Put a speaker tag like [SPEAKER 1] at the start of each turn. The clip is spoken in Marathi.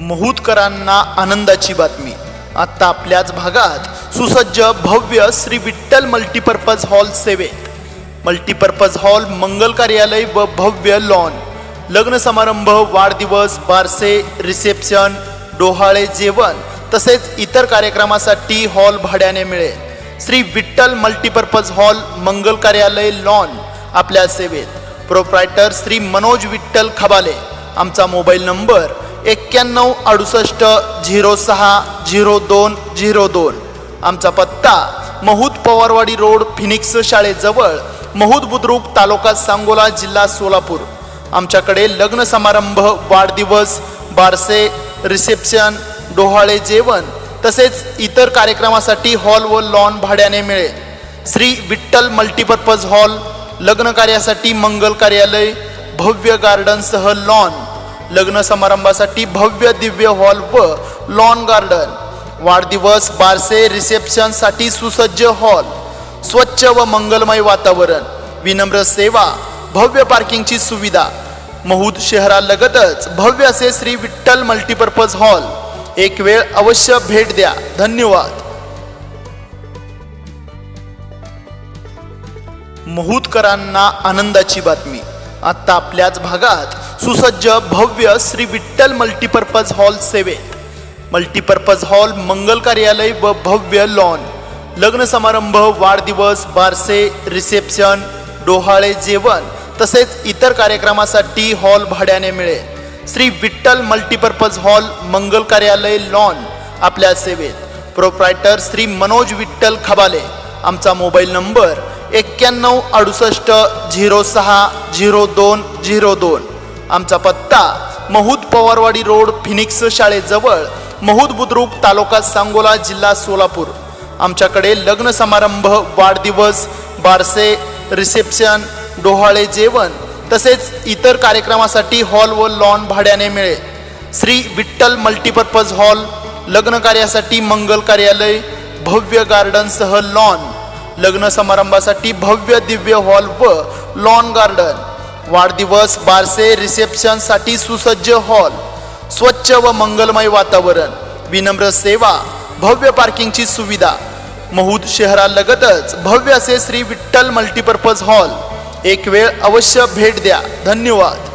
[SPEAKER 1] महूतकरांना आनंदाची बातमी. आता आपल्याच भागात सुसज्ज भव्य श्री विठ्ठल मल्टीपर्पज हॉल सेवेत. मल्टीपर्पज हॉल मंगल कार्यालय व भव्य लॉन. लग्न समारंभ वाढदिवस बारसे रिसेप्शन डोहाळे जेवण तसेच इतर कार्यक्रमासाठी हॉल भाड्याने मिळेल. श्री विठ्ठल मल्टीपर्पज हॉल मंगल कार्यालय लॉन आपल्या सेवेत. प्रोप्रायटर श्री मनोज विठ्ठल खबाले. आमचा मोबाईल नंबर एक्क्याण्णव अडुसष्ट झिरो सहा झिरो दोन झिरो दोन. आमचा पत्ता महूद पवारवाडी रोड फिनिक्स शाळेजवळ महूद बुद्रुक तालुका सांगोला जिल्हा सोलापूर. आमच्याकडे लग्न समारंभ वाढदिवस बारसे रिसेप्शन डोहाळे जेवण तसेच इतर कार्यक्रमासाठी हॉल व लॉन भाड्याने मिळेल. श्री विठ्ठल मल्टीपर्पज हॉल लग्न कार्यासाठी मंगल कार्यालय भव्य गार्डनसह लॉन. लग्न समारंभासाठी भव्य दिव्य हॉल व लॉन गार्डन वाढदिवस बारसे रिसेप्शनसाठी सुसज्ज हॉल. स्वच्छ व मंगलमय वातावरण. विनम्र सेवा भव्य पार्किंगची सुविधा. महूद शहरालगतच भव्य असे श्री विठ्ठल मल्टीपर्पज हॉल एक वेळ अवश्य भेट द्या. धन्यवाद. महूदकरांना आनंदाची बातमी. आता आपल्याच भागात सुसज्ज भव्य श्री विठ्ठल मल्टीपर्पज हॉल सेवेत मल्टीपर्पज हॉल मंगल कार्यालय व भव्य लॉन. लग्न समारंभ वाढदिवस बारसे रिसेप्शन डोहाळे जेवण तसेच इतर कार्यक्रमासाठी हॉल भाड्याने मिळेल श्री विठ्ठल मल्टीपर्पज हॉल मंगल कार्यालय लॉन आपल्या सेवेत. प्रोप्रायटर श्री मनोज विठ्ठल खबाले. आमचा मोबाईल नंबर एक्क्याण्णव अडुसष्ट झिरो सहा झिरो दोन झिरो दोन. आमचा पत्ता महूद पवारवाडी रोड फिनिक्स शाळेजवळ महूद बुद्रुक तालुका सांगोला जिल्हा सोलापूर. आमच्याकडे लग्न समारंभ वाढदिवस बारसे रिसेप्शन डोहाळे जेवण तसेच इतर कार्यक्रमासाठी हॉल व लॉन भाड्याने मिळेल श्री विठ्ठल मल्टीपर्पज हॉल लग्न कार्यासाठी मंगल कार्यालय भव्य गार्डनसह लॉन. लग्न समारंभासाठी भव्य दिव्य हॉल व लॉन गार्डन. वाढदिवस बारसे रिसेप्शनसाठी सुसज्ज हॉल स्वच्छ व मंगलमय वातावरण विनम्र सेवा भव्य पार्किंगची सुविधा. महूद शहरालगतच भव्य असे श्री विठ्ठल मल्टीपर्पज हॉल. एक वेळ अवश्य भेट द्या. धन्यवाद.